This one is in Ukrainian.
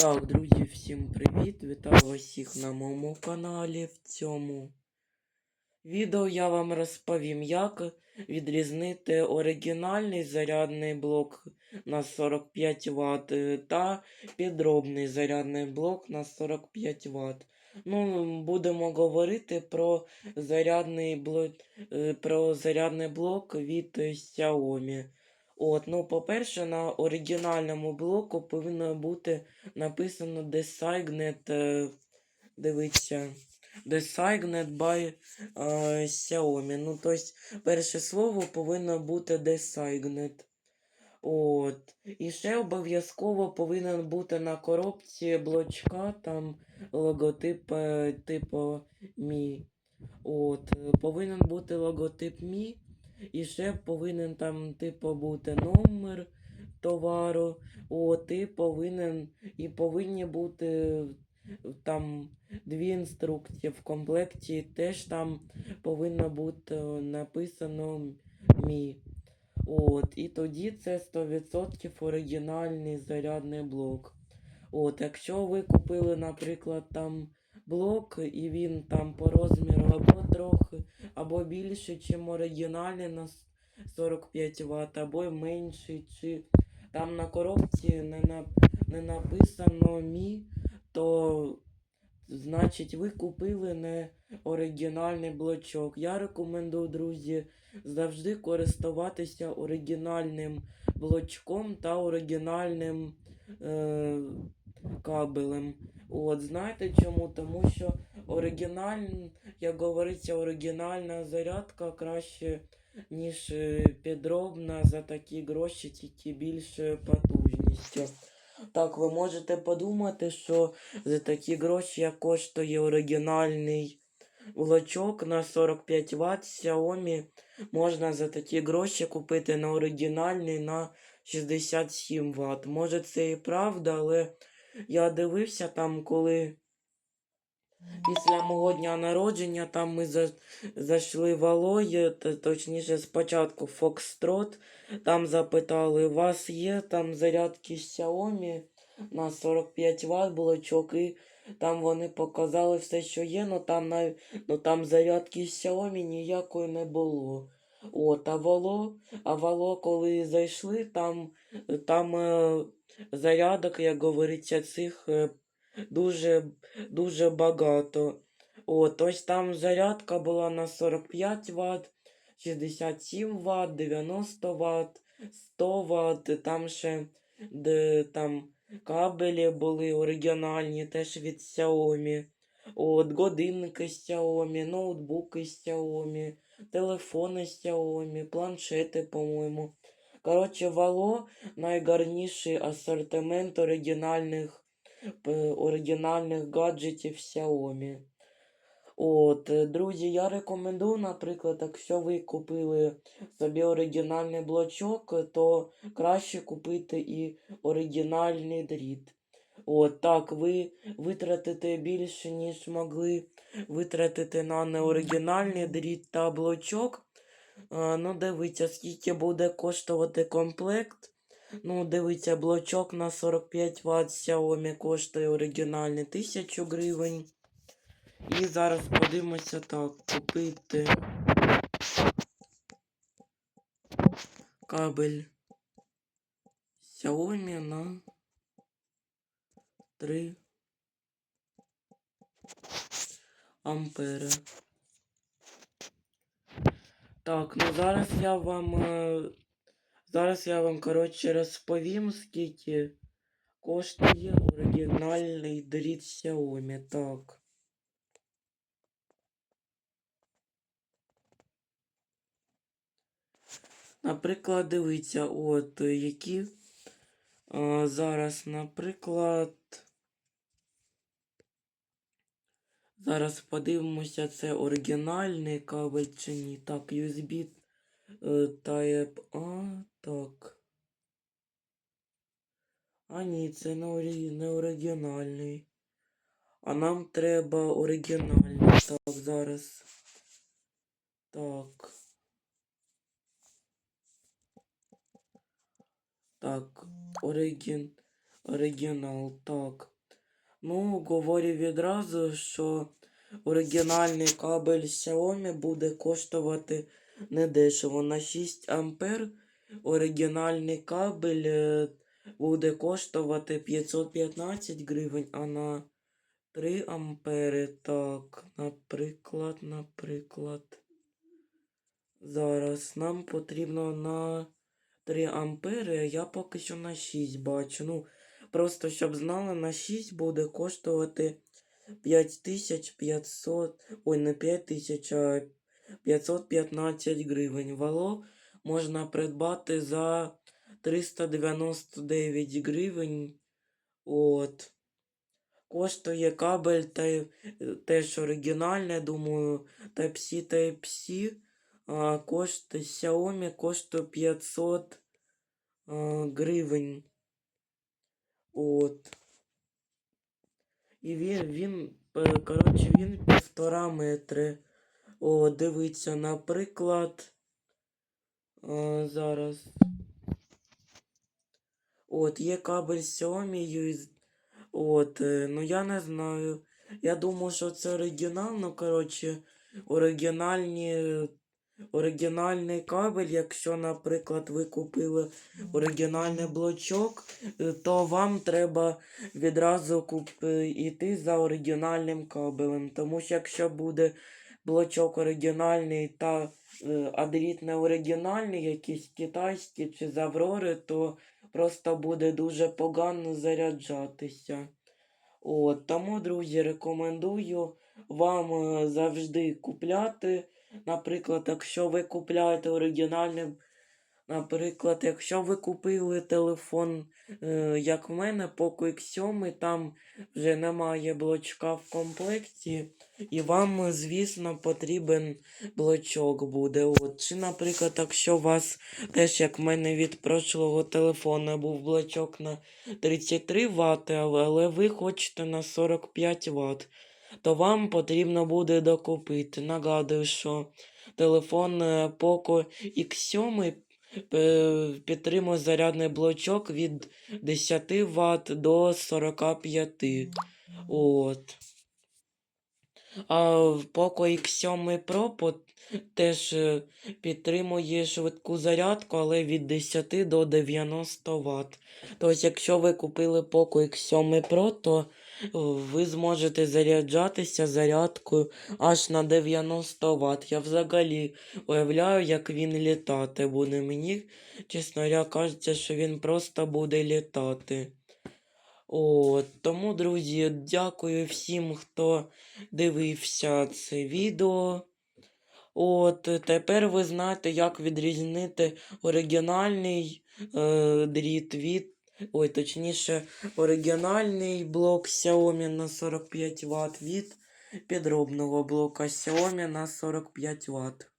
Так, друзі, всім привіт! Вітаю усіх на моєму каналі. В цьому відео я вам розповім, як відрізнити оригінальний зарядний блок на 45 Вт та підробний зарядний блок на 45 Вт. Ну, будемо говорити про зарядний блок, про зарядний блок від Xiaomi. От, ну, по-перше, на оригінальному блоку повинно бути написано Designed, е, дивіться, Designed by е, Xiaomi. Ну, тобто, перше слово повинно бути Designed. От. І ще обов'язково повинен бути на коробці блочка там логотип е, типу Мі. От. Повинен бути логотип Мі. І ще повинен там, типу, бути номер товару. От, і повинен, і повинні бути е, там дві інструкції в комплекті. Теж там повинно бути е, написано Мі. От, і тоді це 100% оригінальний зарядний блок. От, якщо ви купили, наприклад, там блок, і він там по розміру або трохи, або більше, чим оригінальний на 45 Вт, або менший, чи там на коробці не, на, не написано Мі, то значить ви купили не оригінальний блочок. Я рекомендую, друзі, завжди користуватися оригінальним блочком та оригінальним е, кабелем. От, знаєте чому? Тому що оригінальний, як говориться, оригінальна зарядка краще, ніж е, підробна за такі гроші, тільки більше потужністю. Так, ви можете подумати, що за такі гроші як коштує оригінальний блочок на 45 Вт Xiaomi. Можна за такі гроші купити на оригінальний на 67 Вт. Може це і правда, але я дивився там, коли після мого дня народження там ми за... зайшли в Алоє, точніше спочатку Foxtrot, там запитали, у вас є там зарядки Xiaomi на 45 Вт блочок, і там вони показали все, що є, но там, на... но там зарядки Xiaomi ніякої не було. От, а Вало, а Вало, коли зайшли, там, там е, зарядок, як говориться, цих е, дуже, дуже багато. От, ось там зарядка була на 45 Вт, 67 Вт, 90 Вт, 100 Вт, там ще де, там кабелі були оригінальні, теж від Xiaomi. От, годинники Xiaomi, ноутбуки Xiaomi, телефони Xiaomi, планшети, по-моєму. Коротше, Вало найгарніший асортимент оригінальних, п- оригінальних гаджетів Xiaomi. От, е, друзі, я рекомендую, наприклад, якщо ви купили собі оригінальний блочок, то краще купити і оригінальний дріт. От так, ви витратите більше, ніж могли витратити на неоригінальний дріт та блочок. А, ну, дивіться, скільки буде коштувати комплект. Ну, дивіться, блочок на 45 Вт Xiaomi коштує оригінальний 1000 гривень. І зараз подивимося так, купити кабель Xiaomi на 3 ампери. Так, ну зараз я вам. е, Зараз я вам, коротше, розповім, скільки коштує оригінальний дріт Xiaomi. Так. Наприклад, дивіться, от е, які е, зараз, наприклад. Зараз подивимося, це оригінальний кабель чи ні. Так, USB е, Type A. Так. А ні, це не, оригінальний. А нам треба оригінальний. Так, зараз. Так. Так, оригін... оригінал. Так. Ну, говорю відразу, що оригінальний кабель Xiaomi буде коштувати недешево. На 6 ампер оригінальний кабель е, буде коштувати 515 гривень, а на 3 ампери, так, наприклад, наприклад. Зараз нам потрібно на 3 ампери, я поки що на 6 бачу. Ну, просто щоб знали, на 6 буде коштувати 5500, ой, не 5000, а 515 гривень. Вало можна придбати за 399 гривень. От. Коштує кабель та, теж оригінальне, думаю, Type-C, Type-C. А, коштує Xiaomi коштує 500 а, гривень. От. І він, він, е, коротше, він півтора метри. О, дивіться, наприклад. А, зараз. От, є кабель Xiaomi. От, е, ну я не знаю. Я думаю, що це оригінал, ну, коротше, оригінальні. Оригінальний кабель, якщо, наприклад, ви купили оригінальний блочок, е, то вам треба відразу куп... е, йти за оригінальним кабелем. Тому що якщо буде блочок оригінальний та е, а не оригінальний, якийсь китайський чи з Аврори, то просто буде дуже погано заряджатися. От, тому, друзі, рекомендую вам завжди купляти. Наприклад, якщо ви купляєте оригінальний, наприклад, якщо ви купили телефон, е, як в мене, Poco X7, там вже немає блочка в комплекті, і вам, звісно, потрібен блочок буде. От. Чи, наприклад, якщо у вас теж, як в мене від прошлого телефону, був блочок на 33 Вт, але ви хочете на 45 Вт то вам потрібно буде докупити. Нагадую, що телефон е, Poco X7 е, підтримує зарядний блочок від 10 Вт до 45. От. А Poco X7 Pro теж е, підтримує швидку зарядку, але від 10 до 90 Вт. Тобто, якщо ви купили Poco X7 Pro, то ви зможете заряджатися зарядкою аж на 90 Вт. Я взагалі уявляю, як він літати буде. Мені, чесно говоря, кажеться, що він просто буде літати. От, тому, друзі, дякую всім, хто дивився це відео. От, тепер ви знаєте, як відрізнити оригінальний е, дріт від. Ой, точніше, оригінальний блок Xiaomi на 45 Вт від підробного блока Xiaomi на 45 Вт.